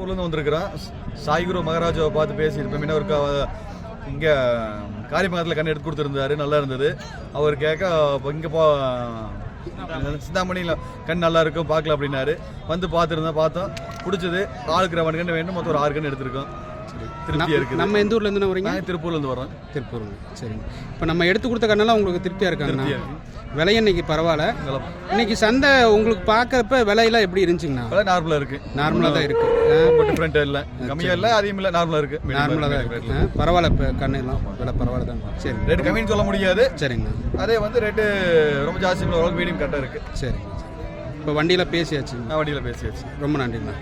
ஊர்லேருந்து வந்திருக்கிறோம். சாய்குரு மகாராஜாவை பார்த்து பேசியிருப்பேன் முன்ன ஒரு இங்க காரியமங்கலத்தில் கண் எடுத்து கொடுத்துருந்தாரு. நல்லா இருந்தது. அவர் கேட்க இங்கே போ சிந்தாமணியில் கண் நல்லா இருக்கும் பார்க்கலாம் அப்படின்னாரு. வந்து பார்த்துருந்தோம் பார்த்தோம். பிடிச்சது. ஆளுக்கு ரெண்டு கண்ணு வேண்டும் மொத்தம் ஒரு ஆறு கண்ணு எடுத்திருக்கோம். திருப்தியாக இருக்குது. நம்ம எந்த ஊர்ல இருந்து வரீங்க? திருப்பூர்லேருந்து வரோம் திருப்பூர் சரிங்க. இப்போ நம்ம எடுத்து கொடுத்த கண்ணெல்லாம் உங்களுக்கு திருப்தியா இருக்காங்கண்ணா திருப்தியா இருக்கு. விலை இன்னைக்கு பரவாயில்ல. இன்னைக்கு சந்தை உங்களுக்கு பார்க்கறப்ப விலையெல்லாம் எப்படி இருந்துச்சுங்கண்ணா? விலை நார்மலாக இருக்குது நார்மலாக தான் இருக்கு. ரொம்ப டிஃப்ரெண்ட்டாக இல்லை. கம்மியாக இல்லை அதிகம் இல்லை நார்மலாக இருக்குது நார்மலாக தான் இருக்கு. பரவாயில்ல இப்போ கண்ணெல்லாம் விலை பரவாயில்ல தான். சரி. ரேட் கம்மின்னு சொல்ல முடியாது. சரிங்கண்ணா. அதே வந்து ரேட்டு ரொம்ப ஜாஸ்தி ஓரளவுக்கு மீடியம் கரெக்டாக இருக்குது சரிங்க இப்போ வண்டியில் பேசியாச்சுங்க நான் வண்டியில் பேசியாச்சு. ரொம்ப நன்றிண்ணா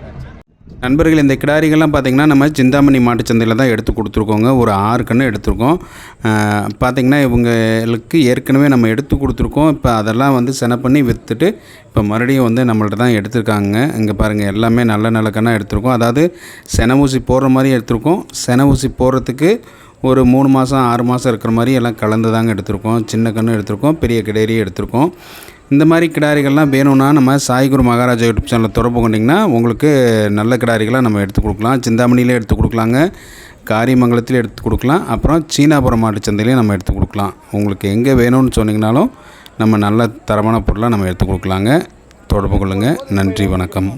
நண்பர்கள் இந்த கிடாரிகள்லாம் பார்த்திங்கன்னா நம்ம சிந்தாமணி மாட்டுச்சந்தையில் தான் எடுத்து கொடுத்துருக்கோங்க. ஒரு ஆறு கன்று எடுத்திருக்கோம். பார்த்திங்கன்னா இவங்களுக்கு ஏற்கனவே நம்ம எடுத்து கொடுத்துருக்கோம். இப்போ அதெல்லாம் வந்து சென பண்ணி விற்றுட்டு இப்போ மறுபடியும் வந்து நம்மள்ட்ட தான் எடுத்திருக்காங்க. இங்கே பாருங்கள் எல்லாமே நல்ல நல்ல கண்ணாக எடுத்திருக்கோம். அதாவது சென ஊசி போடுற மாதிரி எடுத்திருக்கோம். சென ஊசி போடுறதுக்கு ஒரு மூணு மாதம் ஆறு மாதம் இருக்கிற மாதிரி எல்லாம் கலந்து தாங்க எடுத்திருக்கோம். சின்ன கன்று எடுத்திருக்கோம். பெரிய கிடேரியும் எடுத்திருக்கோம். இந்த மாதிரி கிடாரிகள்லாம் வேணும்னா நம்ம சாய்குரு மகாராஜா யூடியூப் சேனலில் தொடர்பு கொண்டிங்கன்னா உங்களுக்கு நல்ல கிடாரிகளாக நம்ம எடுத்து கொடுக்கலாம். சிந்தாமணியிலே எடுத்து கொடுக்கலாங்க. காரியமங்கலத்திலே எடுத்து கொடுக்கலாம். அப்புறம் சீனாபுரம் மாட்டு சந்தையிலையும் நம்ம எடுத்து கொடுக்கலாம். உங்களுக்கு எங்கே வேணும்னு சொன்னிங்கனாலும் நம்ம நல்ல தரமான பொருளாக நம்ம எடுத்து கொடுக்கலாங்க. தொடர்பு கொள்ளுங்கள் நன்றி வணக்கம்.